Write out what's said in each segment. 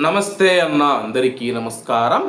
నమస్తే అన్న అందరికీ నమస్కారం.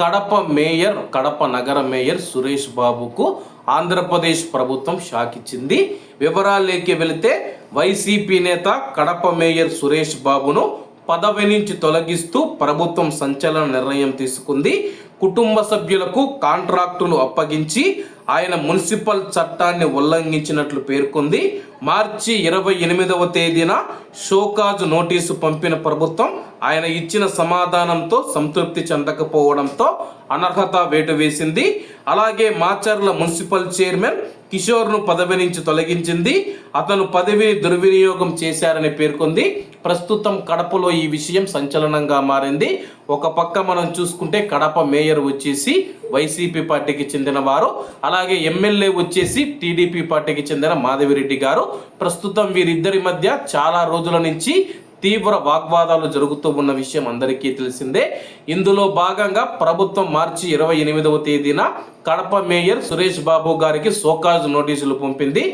కడప మేయర్ కడప నగర మేయర్ సురేష్ బాబుకు ఆంధ్రప్రదేశ్ ప్రభుత్వం షాక్ ఇచ్చింది. వివరాల్లోకి వెళితే వైసీపీ నేత కడప మేయర్ సురేష్ బాబును పదవి నుంచి తొలగిస్తూ ప్రభుత్వం సంచలన నిర్ణయం తీసుకుంది. కుటుంబ సభ్యులకు కాంట్రాక్టులు అప్పగించి ఆయన మున్సిపల్ చట్టాన్ని ఉల్లంఘించినట్లు పేర్కొంది. మార్చి ఇరవై ఎనిమిదవ తేదీన షోకాజ్ నోటీసు పంపిన ప్రభుత్వం ఆయన ఇచ్చిన సమాధానంతో సంతృప్తి చెందకపోవడంతో అనర్హత వేటు వేసింది. అలాగే మాచర్ల మున్సిపల్ చైర్మన్ కిషోర్ను పదవి నుంచి తొలగించింది. అతను పదవిని దుర్వినియోగం చేశారని పేర్కొంది. ప్రస్తుతం కడపలో ఈ విషయం సంచలనంగా మారింది. ఒక పక్క మనం చూసుకుంటే కడప మేయర్ వచ్చేసి వైసీపీ పార్టీకి చెందిన వారు అలాగే ఎమ్మెల్యే వచ్చేసి టీడీపీ పార్టీకి చెందిన మాధవిరెడ్డి గారు. ప్రస్తుతం వీరిద్దరి మధ్య చాలా రోజుల నుంచి తీవ్ర వాగ్వాదాలు జరుగుతూ ఉన్న విషయం అందరికీ తెలిసిందే. ఇందులో భాగంగా ప్రభుత్వం మార్చి ఇరవై ఎనిమిదవ తేదీన కడప మేయర్ సురేష్ బాబు గారికి సోకాజ్ నోటీసులు పంపింది.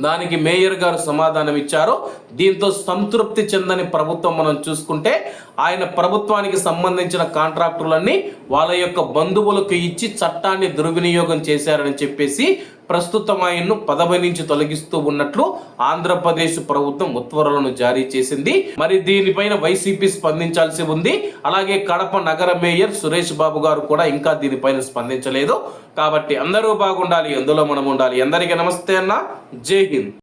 దానికి మేయర్ గారు సమాధానం ఇచ్చారు దీంతో సంతృప్తి చెందని ప్రభుత్వం మనం చూసుకుంటే ఆయన ప్రభుత్వానికి సంబంధించిన కాంట్రాక్టులన్నీ వాళ్ళ యొక్క బంధువులకు ఇచ్చి చట్టాన్ని దుర్వినియోగం చేశారని చెప్పేసి ప్రస్తుతం ఆయన్ను పదవి నుంచి తొలగిస్తూ ఉన్నట్లు ఆంధ్రప్రదేశ్ ప్రభుత్వం ఉత్తర్వులను జారీ చేసింది. మరి దీనిపైన వైసీపీ స్పందించాల్సి ఉంది. అలాగే కడప నగర మేయర్ సురేష్ బాబు గారు కూడా ఇంకా దీనిపైన స్పందించలేదు. కాబట్టి అందరూ బాగుండాలి అందులో మనం ఉండాలి. అందరికీ నమస్తే అన్న. జై హింద్.